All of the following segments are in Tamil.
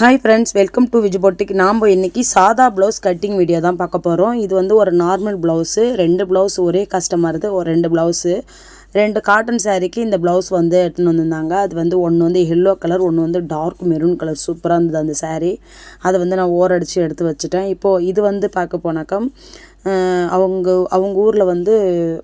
ஹாய் ஃப்ரெண்ட்ஸ் வெல்கம் டு விஜிபோட்டிக் நாம் இன்றைக்கி சாதா ப்ளவுஸ் கட்டிங் வீடியோ தான் பார்க்க போகிறோம் இது வந்து ஒரு நார்மல் ப்ளவுஸு ரெண்டு ப்ளவுஸ் ஒரே கஸ்டமர்து ஒரு ரெண்டு ப்ளவுஸு ரெண்டு காட்டன் சாரீக்கு இந்த ப்ளவுஸ் வந்து எடுத்துன்னு வந்திருந்தாங்க. அது வந்து ஒன்று வந்து எல்லோ கலர் ஒன்று வந்து டார்க் மெரூன் கலர் சூப்பராக இருந்தது அந்த சாரீ அதை வந்து நான் ஓரடிச்சு எடுத்து வச்சுட்டேன். இப்போது இது வந்து பார்க்க போனாக்கா அவங்க அவங்க ஊரில் வந்து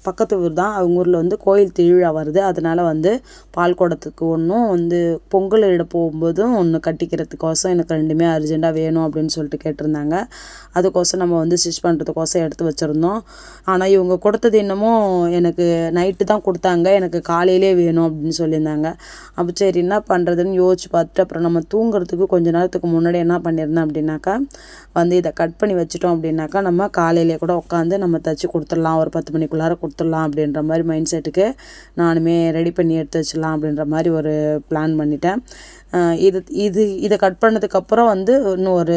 பக்கத்து ஊர் தான் அவங்க ஊரில் வந்து கோயில் திருவிழா வருது. அதனால் வந்து பால் குடத்துக்கு ஒன்றும் வந்து பொங்கல் இட போகும்போதும் ஒன்று கட்டிக்கிறதுக்கோசம் எனக்கு ரெண்டுமே அர்ஜெண்ட்டாக வேணும் அப்படின்னு சொல்லிட்டு கேட்டிருந்தாங்க. அதுக்கோசம் நம்ம வந்து ஸ்டிச் பண்ணுறதுக்கோசம் எடுத்து வச்சுருந்தோம். ஆனால் இவங்க கொடுத்தது என்னமோ எனக்கு நைட்டு தான் கொடுத்தாங்க. எனக்கு காலையிலே வேணும் அப்படின்னு சொல்லியிருந்தாங்க. அப்போ சரி என்ன பண்ணுறதுன்னு யோசிச்சு பார்த்துட்டு அப்புறம் நம்ம தூங்குறதுக்கு கொஞ்ச நேரத்துக்கு முன்னாடி என்ன பண்ணியிருந்தேன் அப்படின்னாக்கா வந்து இதை கட் பண்ணி வச்சிட்டோம் அப்படின்னாக்கா நம்ம காலையிலே கூட உட்காந்து நம்ம தச்சு கொடுத்துடலாம் ஒரு பத்து மணிக்குள்ளார கொடுத்துடலாம் அப்படின்ற மாதிரி மைண்ட் செட்டுக்கு நானுமே ரெடி பண்ணி எடுத்து வச்சிடலாம் அப்படின்ற மாதிரி ஒரு பிளான் பண்ணிட்டேன். இது இது இதை கட் பண்ணதுக்கப்புறம் வந்து இன்னும் ஒரு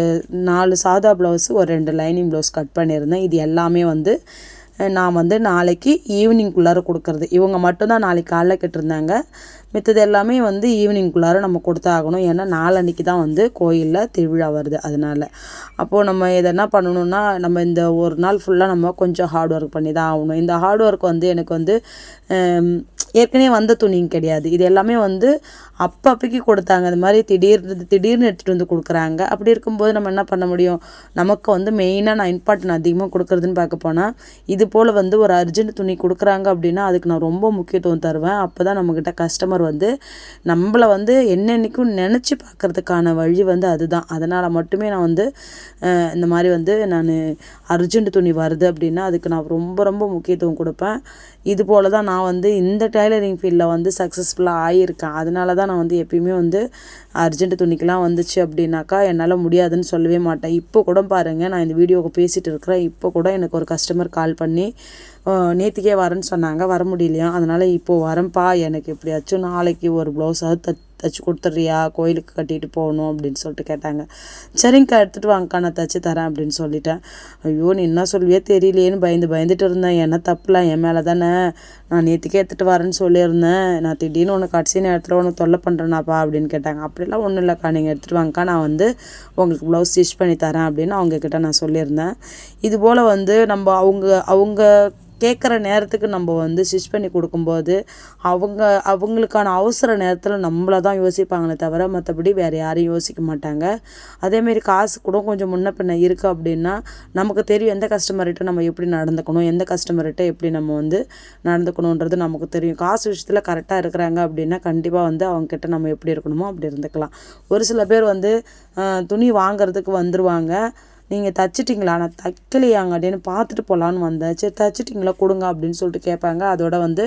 நாலு சாதா ப்ளவுஸு ஒரு ரெண்டு லைனிங் ப்ளவுஸ் கட் பண்ணியிருந்தேன். இது எல்லாமே வந்து நான் வந்து நாளைக்கு ஈவினிங்குள்ளார கொடுக்கறது. இவங்க மட்டும்தான் நாளைக்கு காலைல கேட்டிருந்தாங்க. மித்தது எல்லாமே வந்து ஈவினிங்குள்ளார நம்ம கொடுத்தாகணும். ஏன்னா நாளன்னைக்கு தான் வந்து கோயிலில் திருவிழா வருது. அதனால் அப்போது நம்ம இதை என்ன பண்ணணும்னா நம்ம இந்த ஒரு நாள் ஃபுல்லாக நம்ம கொஞ்சம் ஹார்ட் ஒர்க் பண்ணி தான் ஆகணும். இந்த ஹார்ட் ஒர்க் வந்து எனக்கு வந்து ஏற்கனவே வந்த துணிங்க கிடையாது. இது எல்லாமே வந்து அப்போ கொடுத்தாங்க. அது மாதிரி திடீர்னு திடீர்னு எடுத்துகிட்டு வந்து கொடுக்குறாங்க. அப்படி இருக்கும்போது நம்ம என்ன பண்ண முடியும்? நமக்கு வந்து மெயினாக நான் இம்பார்ட்டன் அதிகமாக கொடுக்குறதுன்னு பார்க்க போனால் இது போல் வந்து ஒரு அர்ஜென்ட் துணி கொடுக்குறாங்க அப்படின்னா அதுக்கு நான் ரொம்ப முக்கியத்துவம் தருவேன். அப்போ தான் நம்மக்கிட்ட கஸ்டமர் வந்து நம்மளை வந்து என்னென்னைக்கும் நினச்சி பார்க்கறதுக்கான வழி வந்து அதுதான். அதனால் மட்டுமே நான் வந்து இந்த மாதிரி வந்து நான் அர்ஜென்ட் துணி வருது அப்படின்னா அதுக்கு நான் ரொம்ப ரொம்ப முக்கியத்துவம் கொடுப்பேன். இது போல் தான் நான் வந்து இந்த டைலரிங் ஃபீல்டில் வந்து சக்ஸஸ்ஃபுல்லாக ஆகியிருக்கேன் அதனால தான் நான் வந்து எப்பயுமே வந்து அர்ஜென்ட் துணிக்கெலாம் வந்துச்சு அப்படின்னாக்கா என்னால் முடியாதுன்னு சொல்லவே மாட்டேன். இப்போ கூட பாருங்கள் நான் இந்த வீடியோவுக்கு பேசிகிட்டு இருக்கிறேன். இப்போ கூட எனக்கு ஒரு கஸ்டமர் கால் பண்ணி நேற்றுக்கே வரேன்னு சொன்னாங்க. வர முடியலையா? அதனால் இப்போது வரேன்ப்பா. எனக்கு எப்படியாச்சும் நாளைக்கு ஒரு ப்ளவுஸாவது தச்சு தச்சு கொடுத்துட்றியா? கோயிலுக்கு கட்டிட்டு போகணும் அப்படின்னு சொல்லிட்டு கேட்டாங்க. சரிங்கக்கா எடுத்துகிட்டு வாங்கக்கா நான் தச்சு தரேன் அப்படின்னு சொல்லிட்டேன். ஐயோ நீ என்ன சொல்லுவியே தெரியலையேன்னு பயந்து பயந்துட்டு இருந்தேன். என்ன தப்புலாம்? என் மேலே தானே. நான் நேற்றுக்கே எடுத்துகிட்டு வரேன்னு சொல்லியிருந்தேன். நான் திடீர்னு உனக்கு கடைசி நேரத்தில் உனக்கு தொல்லை பண்ணுறேனாப்பா அப்படின்னு கேட்டாங்க. அப்படிலாம் ஒன்றும் இல்லைக்கா நீங்கள் எடுத்துகிட்டு வாங்கக்கா நான் வந்து உங்களுக்கு ப்ளவுஸ் ஸ்டிச் பண்ணி தரேன் அப்படின்னு அவங்கக்கிட்ட நான் சொல்லியிருந்தேன். இது போல் வந்து நம்ம அவங்க அவங்க கேட்குற நேரத்துக்கு நம்ம வந்து ஸ்டிச் பண்ணி கொடுக்கும்போது அவங்க அவங்களுக்கான அவசர நேரத்தில் நம்மளை தான் யோசிப்பாங்களே தவிர மற்றபடி வேறு யாரையும் யோசிக்க மாட்டாங்க. அதேமாரி காசு கூட கொஞ்சம் முன்ன பின்ன இருக்குது அப்படின்னா நமக்கு தெரியும் எந்த கஸ்டமர்கிட்ட நம்ம எப்படி நடந்துக்கணும் எந்த கஸ்டமர்கிட்ட எப்படி நம்ம வந்து நடந்துக்கணுன்றது நமக்கு தெரியும். காசு விஷயத்தில் கரெக்டாக இருக்கிறாங்க அப்படின்னா கண்டிப்பாக வந்து அவங்கக்கிட்ட நம்ம எப்படி இருக்கணுமோ அப்படி இருந்துக்கலாம். ஒரு சில பேர் வந்து துணி வாங்குறதுக்கு வந்துடுவாங்க நீங்கள் தச்சிட்டிங்களா? நான் தைக்கலையாங்க அப்படின்னு பார்த்துட்டு போகலான்னு வந்தேன். சரி தச்சிட்டிங்களா? கொடுங்க அப்படின்னு சொல்லிட்டு கேட்பாங்க. அதோட வந்து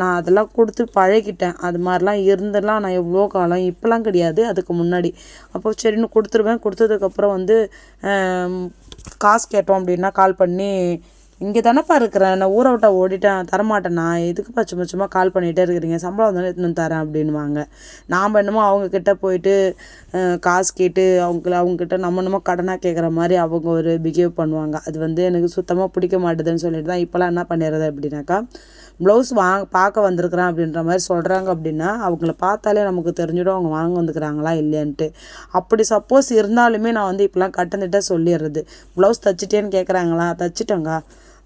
நான் அதெல்லாம் கொடுத்து பழகிட்டேன். அது மாதிரிலாம் இருந்தெல்லாம் நான் எவ்வளோ காலம் இப்போலாம் கிடையாது அதுக்கு முன்னாடி. அப்போ சரின்னு கொடுத்துருவேன். கொடுத்ததுக்கப்புறம் வந்து காசு கேட்டோம் அப்படின்னா கால் பண்ணி இங்கே தானேப்பா இருக்கிறேன். நான் ஊரை விட்டா ஓடிட்டேன். தரமாட்டேன். நான் எதுக்குப்பா சும்மா சும்மா கால் பண்ணிகிட்டே இருக்கிறீங்க? சம்பளம் வந்தாலும் எடுத்துன்னு தரேன் அப்படின்வாங்க நாம் என்னமோ அவங்கக்கிட்ட போயிட்டு காசு கேட்டு அவங்கள அவங்கக்கிட்ட நம்ம என்னமோ கடனாக கேட்குற மாதிரி அவங்க ஒரு பிஹேவ் பண்ணுவாங்க. அது வந்து எனக்கு சுத்தமாக பிடிக்க மாட்டுதுன்னு சொல்லிட்டு தான் இப்போலாம் என்ன பண்ணிடுறது அப்படின்னாக்கா ப்ளவுஸ் வாங்க பார்க்க வந்திருக்கிறேன் அப்படின்ற மாதிரி சொல்கிறாங்க அப்படின்னா அவங்கள பார்த்தாலே நமக்கு தெரிஞ்சிடும் அவங்க வாங்க வந்துக்கிறாங்களா இல்லையான்ட்டு. அப்படி சப்போஸ் இருந்தாலுமே நான் வந்து இப்போலாம் கட்டந்துட்டாக சொல்லிடுறது. ப்ளவுஸ் தச்சிட்டேன்னு கேட்குறாங்களா தச்சிட்டேங்க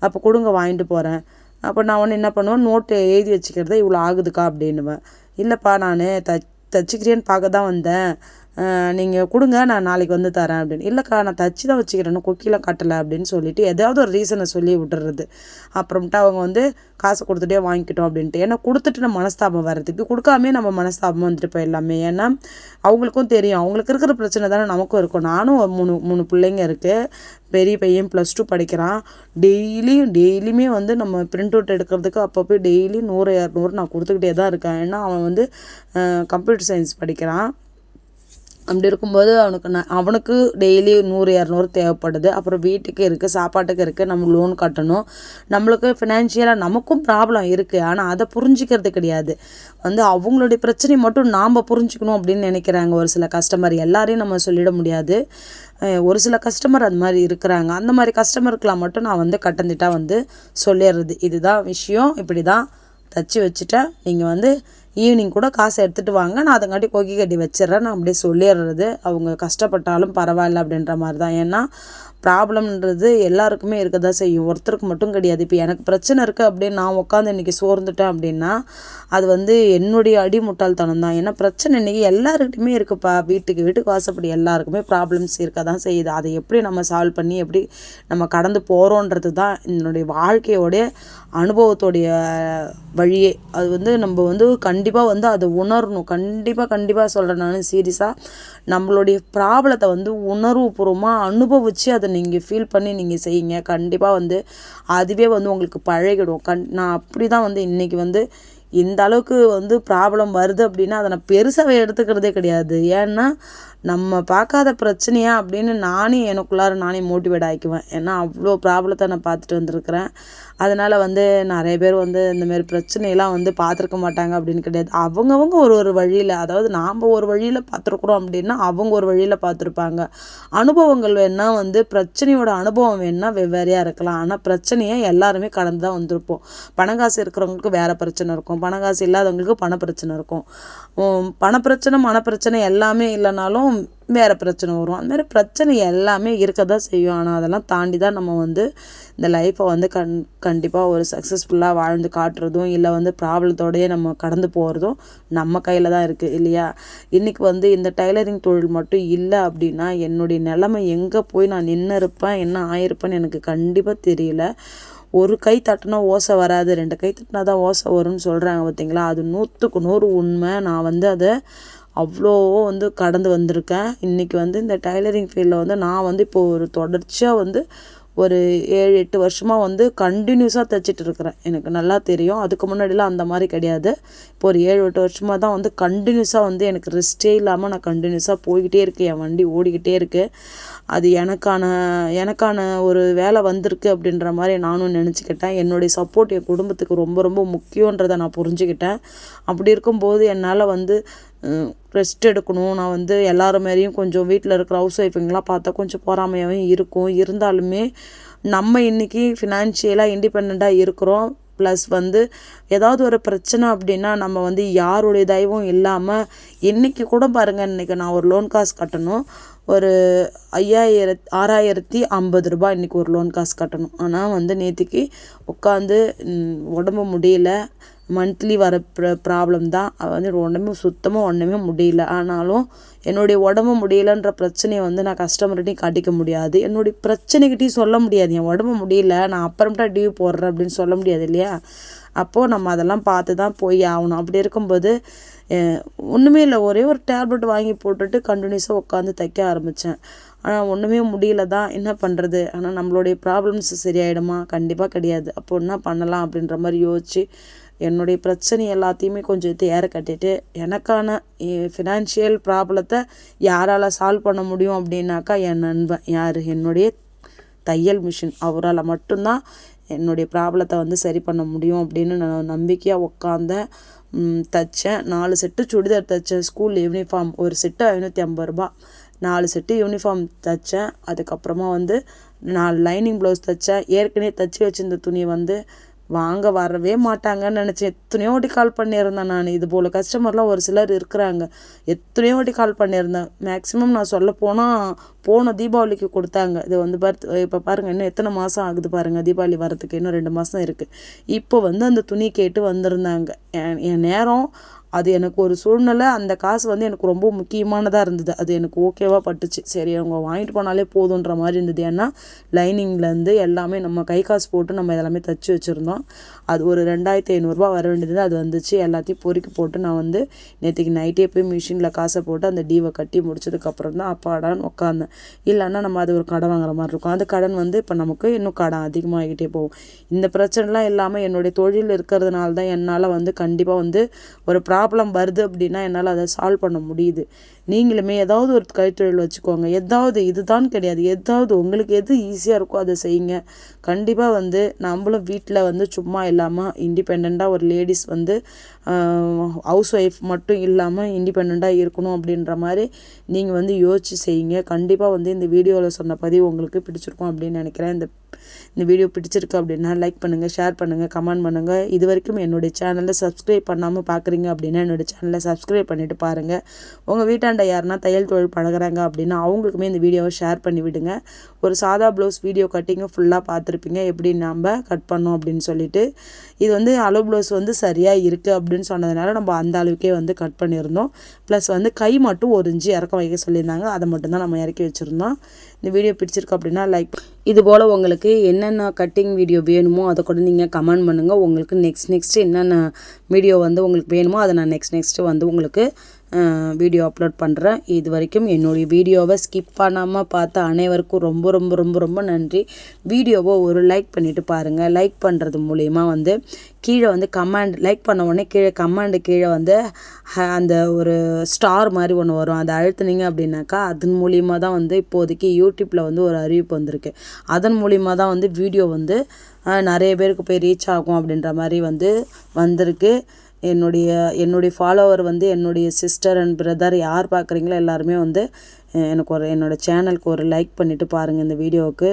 அப்போ கொடுங்க வாங்கிட்டு போகிறேன் அப்போ நான் ஒன்று என்ன பண்ணுவேன்? நோட்டு எழுதி வச்சுக்கிறத இவ்வளோ ஆகுதுக்கா அப்படின்னுவேன். இல்லைப்பா நான் த தச்சுக்கிறேன்னு பார்க்க தான் வந்தேன். நீங்கள் கொடுங்க நான் நாளைக்கு வந்து தரேன் அப்படின்னு. இல்லைக்கா நான் தச்சு தான் வச்சுக்கிறேன்னு கொக்கிலாம் கட்டலை அப்படின்னு சொல்லிட்டு ஏதாவது ஒரு ரீசனை சொல்லி விட்டுறது. அப்புறமேட்டு அவங்க வந்து காசு கொடுத்துட்டே வாங்கிக்கிட்டோம் அப்படின்ட்டு. ஏன்னா கொடுத்துட்டு நம்ம மனஸ்தாபம் வர்றதுக்கு கொடுக்காமே நம்ம மனஸ்தாபம் வந்துட்டு போயிடலாமே. ஏன்னா அவங்களுக்கும் தெரியும். அவங்களுக்கு இருக்கிற பிரச்சனை தானே நமக்கும் இருக்கும் நானும் மூணு மூணு பிள்ளைங்க இருக்குது பெரிய பையன் ப்ளஸ் டூ படிக்கிறான். டெய்லியும் டெய்லியுமே வந்து நம்ம பிரிண்ட் அவுட் எடுக்கிறதுக்கு அப்பப்போ டெய்லி நூறு இரநூறு நான் கொடுத்துக்கிட்டே தான் இருக்கேன். ஏன்னா அவன் வந்து கம்ப்யூட்டர் சயின்ஸ் படிக்கிறான். அப்படி இருக்கும்போது அவனுக்கு நான் அவனுக்கு டெய்லி நூறு இரநூறு தேவைப்படுது. அப்புறம் வீட்டுக்கு இருக்குது சாப்பாட்டுக்கு இருக்குது நம்ம லோன் கட்டணும். நம்மளுக்கு ஃபினான்ஷியலாக நமக்கும் ப்ராப்ளம் இருக்குது ஆனால் அதை புரிஞ்சிக்கிறது கிடையாது. வந்து அவங்களுடைய பிரச்சனை மட்டும் நாம் புரிஞ்சுக்கணும் அப்படின்னு நினைக்கிறாங்க ஒரு சில கஸ்டமர் எல்லாரையும் நம்ம சொல்லிட முடியாது. ஒரு சில கஸ்டமர் அது மாதிரி இருக்கிறாங்க. அந்த மாதிரி கஸ்டமருக்கெலாம் மட்டும் நான் வந்து கட்டந்திட்டா வந்து சொல்லிடுறது. இதுதான் விஷயம். இப்படி தான் தச்சு வச்சுட்டேன். நீங்கள் வந்து ஈவினிங் கூட காசை எடுத்துகிட்டு வாங்க. நான் அதங்காட்டி கொக்கி கட்டி வச்சிடுறேன். நான் அப்படியே சொல்லிடுறது. அவங்க கஷ்டப்பட்டாலும் பரவாயில்ல அப்படின்ற மாதிரி தான். ஏன்னா ப்ராப்ளம்ன்றது எல்லாருக்குமே இருக்க தான் செய்யும். ஒருத்தருக்கு மட்டும் கிடையாது. இப்போ எனக்கு பிரச்சனை இருக்குது அப்படின்னு நான் உட்காந்து இன்றைக்கி சோர்ந்துட்டேன் அப்படின்னா அது வந்து என்னுடைய அடி முட்டாள்தனம் தான். ஏன்னா பிரச்சனை இன்றைக்கி எல்லாருக்கிட்டையுமே இருக்குப்பா. வீட்டுக்கு வீட்டுக்கு வாசப்படி எல்லாருக்குமே ப்ராப்ளம்ஸ் இருக்க தான் செய்யுது. அதை எப்படி நம்ம சால்வ் பண்ணி எப்படி நம்ம கடந்து போகிறோன்றது தான் என்னுடைய வாழ்க்கையோடைய அனுபவத்தோடைய வழியே. அது வந்து நம்ம வந்து கண் கண்டிப்பாக வந்து அதை உணரணும். கண்டிப்பாக கண்டிப்பாக சொல்கிறேன் நான் சீரியஸாக நம்மளுடைய ப்ராப்ளத்தை வந்து உணர்வுபூர்வமாக அனுபவித்து அதை நீங்கள் ஃபீல் பண்ணி நீங்கள் செய்யுங்க. கண்டிப்பாக வந்து அதுவே வந்து உங்களுக்கு பழகிடும். கண் நான் அப்படி தான் வந்து இன்றைக்கி வந்து இந்த அளவுக்கு வந்து ப்ராப்ளம் வருது அப்படின்னா அதை நான் பெருசாக எடுத்துக்கிறதே கிடையாது. ஏன்னா நம்ம பார்க்காத பிரச்சனையா அப்படின்னு நானே எனக்குள்ளார நானே மோட்டிவேட் ஆகிக்குவேன் ஏன்னா அவ்வளோ ப்ராப்ளத்தை நான் பார்த்துட்டு வந்திருக்கிறேன். அதனால் வந்து நிறைய பேர் வந்து இந்தமாரி பிரச்சனையெல்லாம் வந்து பார்த்துருக்க மாட்டாங்க அப்படின்னு கிடையாது. அவங்கவுங்க ஒரு ஒரு வழியில் அதாவது நாம் ஒரு வழியில் பார்த்துருக்குறோம் அப்படின்னா அவங்க ஒரு வழியில் பார்த்துருப்பாங்க. அனுபவங்கள் வேணால் வந்து பிரச்சனையோட அனுபவம் வேணால் வெவ்வேறையாக இருக்கலாம். ஆனால் பிரச்சனையை எல்லாருமே கடந்து தான் வந்திருப்போம். பணங்காசு இருக்கிறவங்களுக்கு வேறு பிரச்சனை இருக்கும். பணங்காசு இல்லாதவங்களுக்கு பண பிரச்சனை இருக்கும் பணப்பிரச்சனை மனப்பிரச்சனை எல்லாமே இல்லைனாலும் வேறு பிரச்சனை வரும். அதுமாதிரி மாதிரி பிரச்சனை எல்லாமே இருக்க தான் செய்யும். ஆனால் அதெல்லாம் தாண்டி தான் நம்ம வந்து இந்த லைஃப்பை வந்து கண் கண்டிப்பாக ஒரு சக்ஸஸ்ஃபுல்லாக வாழ்ந்து காட்டுறதும் இல்லை வந்து ப்ராப்ளத்தோடையே நம்ம கடந்து போகிறதும் நம்ம கையில் தான் இருக்குது இல்லையா? இன்றைக்கி வந்து இந்த டைலரிங் தொழில் மட்டும் இல்லை அப்படின்னா என்னுடைய நிலமை எங்கே போய் நான் நின்று இருப்பேன் என்ன ஆயிருப்பேன்னு எனக்கு கண்டிப்பாக தெரியல. ஒரு கை தட்டினா ஓசை வராது ரெண்டு கை தட்டினா தான் ஓசை வரும்னு சொல்கிறாங்க பார்த்தீங்களா அது நூற்றுக்கு நூறு உண்மை. நான் வந்து அதை அவ்வளோ வந்து கடந்து வந்திருக்கேன். இன்றைக்கி வந்து இந்த டைலரிங் ஃபீல்டில் வந்து நான் வந்து இப்போது ஒரு தொடர்ச்சியாக வந்து ஒரு ஏழு எட்டு வருஷமாக வந்து கண்டினியூஸாக தைச்சிட்டு இருக்கிறேன். எனக்கு நல்லா தெரியும். அதுக்கு முன்னாடிலாம் அந்த மாதிரி கிடையாது. இப்போ ஒரு ஏழு எட்டு வருஷமாக தான் வந்து கண்டினியூஸாக வந்து எனக்கு ரெஸ்ட்டே இல்லாமல் நான் கண்டினியூஸாக போய்கிட்டே இருக்கேன். என் வண்டி ஓடிக்கிட்டே இருக்குது அது எனக்கான எனக்கான ஒரு வேலை வந்திருக்கு அப்படின்ற மாதிரி நானும் நினச்சிக்கிட்டேன். என்னுடைய சப்போர்ட் என் குடும்பத்துக்கு ரொம்ப ரொம்ப முக்கியன்றதை நான் புரிஞ்சுக்கிட்டேன். அப்படி இருக்கும்போது என்னால் வந்து ரெஸ்ட் எடுக்கணும். நான் வந்து எல்லார மாரியும் கொஞ்சம் வீட்டில் இருக்கிற ஹவுஸ் ஒய்ஃபுங்கெலாம் பார்த்தா கொஞ்சம் பொறாமையாகவே இருக்கும். இருந்தாலுமே நம்ம இன்றைக்கி ஃபினான்ஷியலாக இண்டிபெண்ட்டாக இருக்கிறோம். ப்ளஸ் வந்து ஏதாவது ஒரு பிரச்சனை அப்படின்னா நம்ம வந்து யாருடைய தயவும் இல்லாமல் இன்றைக்கி கூட பாருங்கள் இன்றைக்கி நான் ஒரு லோன் காசு கட்டணும். ஒரு ஐயாயிரத் ஆறாயிரத்தி ஐம்பது ரூபாய் இன்றைக்கி ஒரு லோன் காசு கட்டணும். ஆனால் வந்து நேற்றுக்கு உட்காந்து உடம்பு முடியல. மந்த்லி வர ப்ர ப்ராப்ளம் தான். அது வந்து ஒன்றுமே சுத்தமாக ஒன்றுமே முடியல. ஆனாலும் என்னுடைய உடம்பு முடியலன்ற பிரச்சனையை வந்து நான் கஸ்டமர்கிட்டையும் காட்டிக்க முடியாது. என்னுடைய பிரச்சனைக்கிட்டையும் சொல்ல முடியாது. என் உடம்பு முடியல நான் அப்புறமேட்டா டியூ போடுறேன் அப்படின்னு சொல்ல முடியாது இல்லையா? அப்போது நம்ம அதெல்லாம் பார்த்து தான் போய் ஆகணும். அப்படி இருக்கும்போது ஒன்றுமே இல்லை. ஒரே ஒரு டேப்லெட் வாங்கி போட்டுட்டு கண்டினியூஸாக உட்காந்து தைக்க ஆரம்பித்தேன் ஆனால் ஒன்றுமே முடியல தான் என்ன பண்ணுறது ஆனால் நம்மளுடைய ப்ராப்ளம்ஸ் சரியாயிடுமா? கண்டிப்பாக கிடையாது. அப்போ என்ன பண்ணலாம் அப்படின்ற மாதிரி யோசித்து என்னுடைய பிரச்சனை எல்லாத்தையுமே கொஞ்சம் தேர கட்டிட்டு எனக்கான ஃபினான்ஷியல் ப்ராப்ளத்தை யாரால் சால்வ் பண்ண முடியும் அப்படின்னாக்கா என் நண்பன் யார்? என்னுடைய தையல் மிஷின் அவரால் மட்டும்தான் என்னுடைய ப்ராப்ளத்தை வந்து சரி பண்ண முடியும் அப்படின்னு நான் நம்பிக்கையாக உட்காந்தேன் தைச்சேன். நாலு செட்டு சுடிதார் தைச்சேன். ஸ்கூல் யூனிஃபார்ம் ஒரு செட்டு ஐநூற்றி ஐம்பது ரூபா நாலு செட்டு யூனிஃபார்ம் தைச்சேன். அதுக்கப்புறமா வந்து நாலு லைனிங் ப்ளவுஸ் தைச்சேன். ஏற்கனவே தைச்சி வச்சுருந்த துணியை வந்து வாங்க வரவே மாட்டாங்கன்னு நினச்சேன். எத்தனையோ வாட்டி கால் பண்ணியிருந்தேன் நான். இது போல் கஸ்டமர்லாம் ஒரு சிலர் இருக்கிறாங்க. எத்தனையோ வாட்டி கால் பண்ணியிருந்தேன். மேக்ஸிமம் நான் சொல்ல போனால் போன தீபாவளிக்கு கொடுத்தாங்க. இது வந்து பார்த்து இப்போ பாருங்கள் இன்னும் எத்தனை மாதம் ஆகுது பாருங்கள் தீபாவளி வரத்துக்கு இன்னும் ரெண்டு மாதம் இருக்குது இப்போ வந்து அந்த துணி கேட்டு வந்திருந்தாங்க. என் நேரம் அது எனக்கு ஒரு சூழ்நிலை அந்த காசு வந்து எனக்கு ரொம்ப முக்கியமானதாக இருந்தது. அது எனக்கு ஓகேவாக பட்டுச்சு. சரி அவங்க வாங்கிட்டு போனாலே போதுன்ற மாதிரி இருந்தது. ஏன்னா லைனிங்லேருந்து எல்லாமே நம்ம கை காசு போட்டு நம்ம எல்லாமே தைச்சி வச்சுருந்தோம். அது ஒரு ரெண்டாயிரத்தி ஐநூறுரூவா வர வேண்டியது அது வந்துச்சு. எல்லாத்தையும் பொறுக்கி போட்டு நான் வந்து நேற்றுக்கு நைட்டே போய் மிஷினில் காசை போட்டு அந்த டீவை கட்டி முடிச்சதுக்கப்புறம் தான் அப்பாடான்னு உட்காந்தேன் இல்லைன்னா நம்ம அது ஒரு கடன் வாங்குற மாதிரி இருக்கும். அந்த கடன் வந்து இப்போ நமக்கு இன்னும் கடன் அதிகமாகிக்கிட்டே போகும். இந்த பிரச்சனைலாம் இல்லாமல் என்னுடைய தொழில் இருக்கிறதுனால தான் என்னால் வந்து கண்டிப்பாக வந்து ஒரு ப்ராப்ளம் வருது அப்படின்னா என்னால் அதை சால்வ் பண்ண முடியுது. நீங்களுமே ஏதாவது ஒரு கைத்தொழில் வச்சுக்கோங்க. எதாவது இதுதான் கிடையாது. எதாவது உங்களுக்கு எது ஈஸியாக இருக்கோ அதை செய்யுங்க. கண்டிப்பாக வந்து நம்மளும் வீட்டில் வந்து சும்மா இல்லாமல் இண்டிபெண்ட்டாக ஒரு லேடிஸ் வந்து ஹவுஸ் ஒய்ஃப் மட்டும் இல்லாமல் இண்டிபெண்ட்டாக இருக்கணும் அப்படின்ற மாதிரி நீங்கள் வந்து யோசித்து செய்யுங்க. கண்டிப்பாக வந்து இந்த வீடியோவில் சொன்ன பதிவு உங்களுக்கு பிடிச்சிருக்கும் அப்படின்னு நினைக்கிறேன். இந்த இந்த வீடியோ பிடிச்சிருக்கு அப்படின்னா லைக் பண்ணுங்கள் ஷேர் பண்ணுங்கள் கமெண்ட் பண்ணுங்கள் இது வரைக்கும் என்னுடைய சேனலை சப்ஸ்கிரைப் பண்ணாமல் பார்க்குறீங்க அப்படின்னா என்னுடைய சேனலை சப்ஸ்கிரைப் பண்ணிவிட்டு பாருங்கள் உங்கள் வீட்டாண்ட யாருன்னா தையல் தொழில் பழகுறாங்க அப்படின்னா அவங்களுக்குமே இந்த வீடியோவை ஷேர் பண்ணி விடுங்க. ஒரு சாதா ப்ளவுஸ் வீடியோ கட்டிங்கும் ஃபுல்லாக பார்த்துருப்பீங்க. எப்படி நாம் கட் பண்ணோம் அப்படின்னு சொல்லிட்டு இது வந்து அளவு ப்ளவுஸ் வந்து சரியாக இருக்குது அப்படின்னு சொன்னதுனால நம்ம அந்த அளவுக்கே வந்து கட் பண்ணியிருந்தோம். ப்ளஸ் வந்து கை மட்டும் ஒரு இன்ச்சு இறக்க வைக்க சொல்லியிருந்தாங்க. அதை மட்டும்தான் நம்ம இறக்கி வச்சுருந்தோம். இந்த வீடியோ பிடிச்சிருக்கு அப்படின்னா லைக் இது போல் உங்களுக்கு என்னென்ன கட்டிங் வீடியோ வேணுமோ அதை கூட நீங்கள் கமெண்ட் பண்ணுங்கள் உங்களுக்கு நெக்ஸ்ட் நெக்ஸ்ட்டு என்னென்ன வீடியோ வந்து உங்களுக்கு வேணுமோ அதை நான் நெக்ஸ்ட் நெக்ஸ்ட்டு வந்து உங்களுக்கு வீடியோ அப்லோட் பண்ணுறேன் இது வரைக்கும் என்னுடைய வீடியோவை ஸ்கிப் பண்ணாமல் பார்த்த அனைவருக்கும் ரொம்ப ரொம்ப ரொம்ப ரொம்ப நன்றி. வீடியோவை ஒரு லைக் பண்ணிவிட்டு பாருங்கள் லைக் பண்ணுறது மூலிமா வந்து கீழே வந்து கமெண்ட் லைக் பண்ண உடனே கீழே கமெண்டு கீழே வந்து அந்த ஒரு ஸ்டார் மாதிரி ஒன்று வரும். அதை அழுத்துனீங்க அப்படின்னாக்கா அதன் மூலியமாக தான் வந்து இப்போதைக்கு யூடியூப்பில் வந்து ஒரு அறிவிப்பு வந்திருக்கு. அதன் மூலியமாக தான் வந்து வீடியோ வந்து நிறைய பேருக்கு போய் ரீச் ஆகும் அப்படின்ற மாதிரி வந்து வந்திருக்கு. என்னுடைய என்னுடைய ஃபாலோவர் வந்து என்னுடைய சிஸ்டர் அண்ட் பிரதர் யார் பார்க்குறீங்களோ எல்லாருமே வந்து எனக்கு ஒரு என்னோடய சேனலுக்கு ஒரு லைக் பண்ணிவிட்டு பாருங்கள் இந்த வீடியோவுக்கு.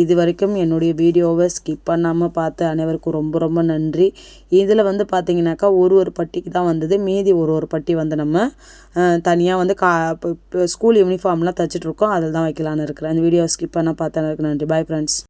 இது வரைக்கும் என்னுடைய வீடியோவை ஸ்கிப் பண்ணாமல் பார்த்து அனைவருக்கும் ரொம்ப ரொம்ப நன்றி. இதில் வந்து பார்த்தீங்கன்னாக்கா ஒரு ஒரு பட்டிக்கு தான் வந்தது. மீதி ஒரு ஒரு பட்டி வந்து நம்ம தனியாக வந்து கா இப்போ ஸ்கூல் யூனிஃபார்ம்லாம் தைச்சிட்ருக்கோம் அதில் தான் வைக்கலான்னு இருக்கிறேன். அந்த வீடியோ ஸ்கிப் பண்ணால் பார்த்தா நன்றி. Bye friends